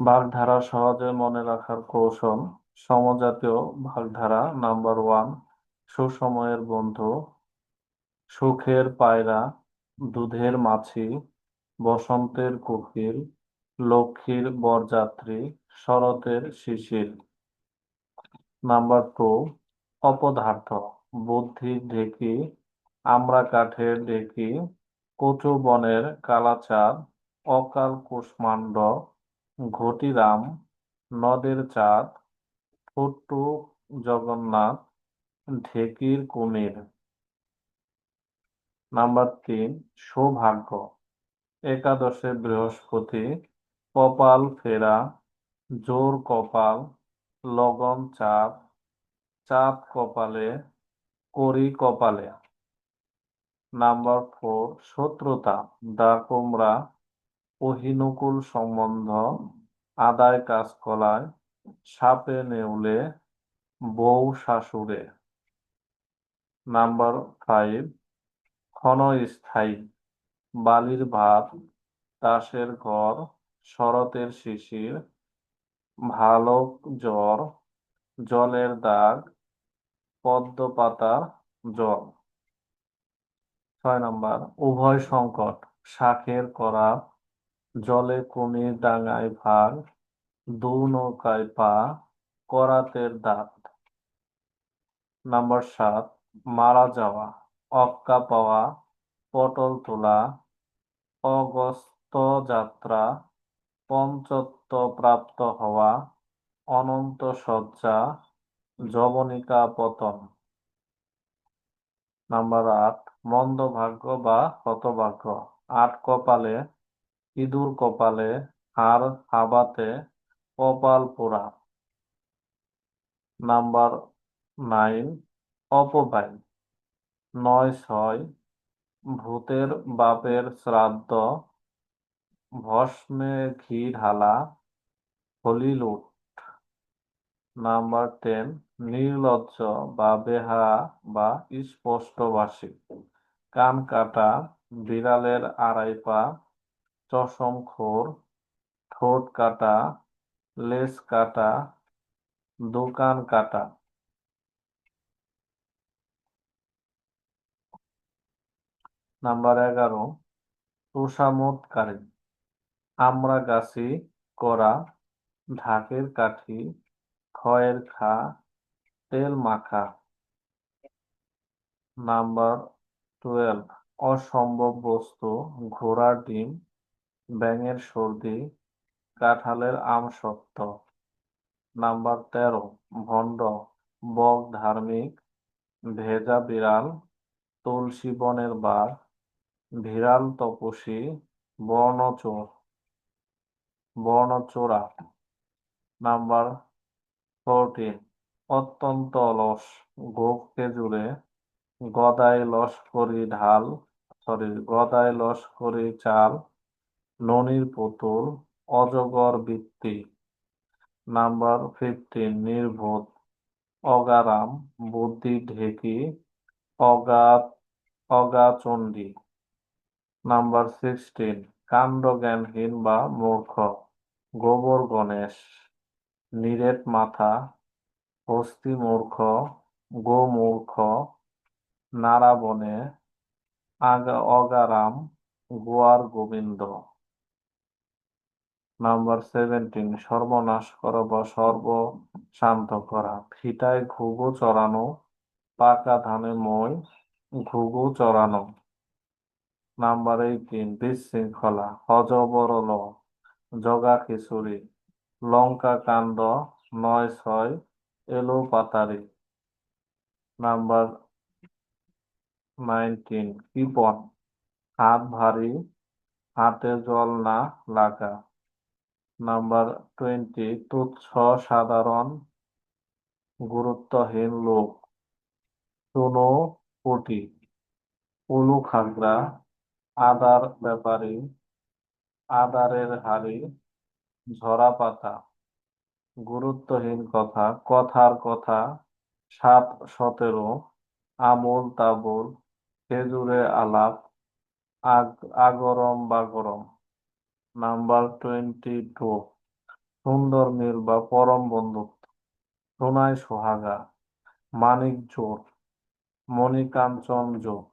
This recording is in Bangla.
বাগধারা সহজে মনে রাখার কৌশল, সমজাতীয় বাগধারা নাম্বার ওয়ান, সুসময়ের বন্ধু, সুখের পায়রা, দুধের মাছি, বসন্তের কোকিল, লক্ষ্মীর বরযাত্রী, শরতের শিশির। নাম্বার টু, অপদার্থ বুদ্ধির ঢেকি, আমরা কাঠের ঢেকি, কচু বনের কালাচাঁদ, অকাল কুষ্মাণ্ড ঘটিরাম, নদের চাঁদ ফুট্টু জগন্নাথ, ঢেকির কুমির। নাম্বার তিন, সৌভাগ্য। একাদশে বৃহস্পতি, কপাল ফেরা, জোর কপাল, লগন চাঁদ চাঁদ কপালে, করি কপালে। নাম্বার ফোর, শত্রুতা দা কুমড়া অহিনুকুল সম্বন্ধ, আদায় কাজকলায়, সাপে নেউলে, বউ শাশুড়ে। নাম্বার ফাইভ ক্ষণস্থায়ী বালির ভাত, তাসের ঘর, শরতের শিশির, ভালক জ্বর, জলের দাগ, পদ্ম পাতার জল ছয় নাম্বার, উভয় সংকট, শাখের করা জলে কুমির ডাঙায় ভাগ দু নৌকায় পা, করাতের দাঁত। নাম্বার সাত, মারা যাওয়া, অক্কা পাওয়া, পটল তোলা অগস্ত যাত্রা পঞ্চত্ব প্রাপ্ত হওয়া, অনন্ত শয্যা, যবনিকা পতন। নাম্বার আট মন্দ ভাগ্য বা হতভাগ্য। আট কপালে ইঁদুর কপালে, হাড় হাবাতে, কপাল পোড়া। নাম্বার নাইন, অপব্যয়। নয় ছয়, ভূতের বাপের শ্রাদ্ধ, ভস্মে ঘি ঢালা হলিলুট নাম্বার টেন, নির্লজ্জ বা বেহায়া বা স্পষ্টভাষী। কান কাটা, বিড়ালের আড়াই পা চশমখোর, ঠোঁট কাটা লেজ কাটা, দোকান কাটা। নাম্বার এগারো তোষামোদকারী আমরা গাছি, করা, ঢাকের কাঠি খয়ের খা, তেল মাখা। নাম্বার টুয়েলভ, অসম্ভব বস্তু, ঘোড়ার ডিম ব্যাঙের সর্দি, কাঁঠালের আমসত্ত্ব নাম্বার তেরো, ভণ্ড, বক ধার্মিক, ভেজা বিড়াল, তুলসী বনের বাঘ ভিড়াল তপসী বর্ণচোর বর্ণচোরা নাম্বার ফোরটিন অত্যন্ত অলস গোপ খেজুরে গদাই লস্করি ঢাল সরি গদাই লস্করি চাল ননির পুতুল, অজগর বৃত্তি নাম্বার ফিফটিন নির্বোধ। অগারাম, বুদ্ধি ঢেকি, অগা, অগাচণ্ডী। নাম্বার সিক্সটিন কাণ্ডজ্ঞানহীন বা মূর্খ। গোবর গণেশ। নিরেট মাথা। হস্তি মূর্খ। গোমূর্খ নারাবনে আগা, অগারাম। গোয়ার গোবিন্দ। নাম্বার সেভেন্টিন সর্বনাশ করা বা সর্ব শান্ত করা। ফিটায় ঘুঘু চড়ানো, পাকা ধানে মই, ঘুঘু চড়ানো। নাম্বার এইটিন বিশৃঙ্খলা, হজবরল, জগা খিচুড়ি, লঙ্কা কাণ্ড, নয় ছয়, এলো পাতারি। নাম্বার নাইনটিন কৃপন হাত ভারী, হাতে জল না লাগা। নাম্বার টোয়েন্টি, তুচ্ছ সাধারণ গুরুত্বহীন লোক। চুনো কোটি উলু খাগড়া, আদার ব্যাপারী, আদারের হাড়ি, ঝরা পাতা। গুরুত্বহীন কথা, কথার কথা, সাত সতেরো, আমূল তাবুল, খেজুরে আলাপ, আগ, আগরম বাগরম। Number twenty two. সুন্দর মিল বা পরম বন্ধুত্ব। সোনাই সোহাগা মানিক জোর মণিকাঞ্চন জোর।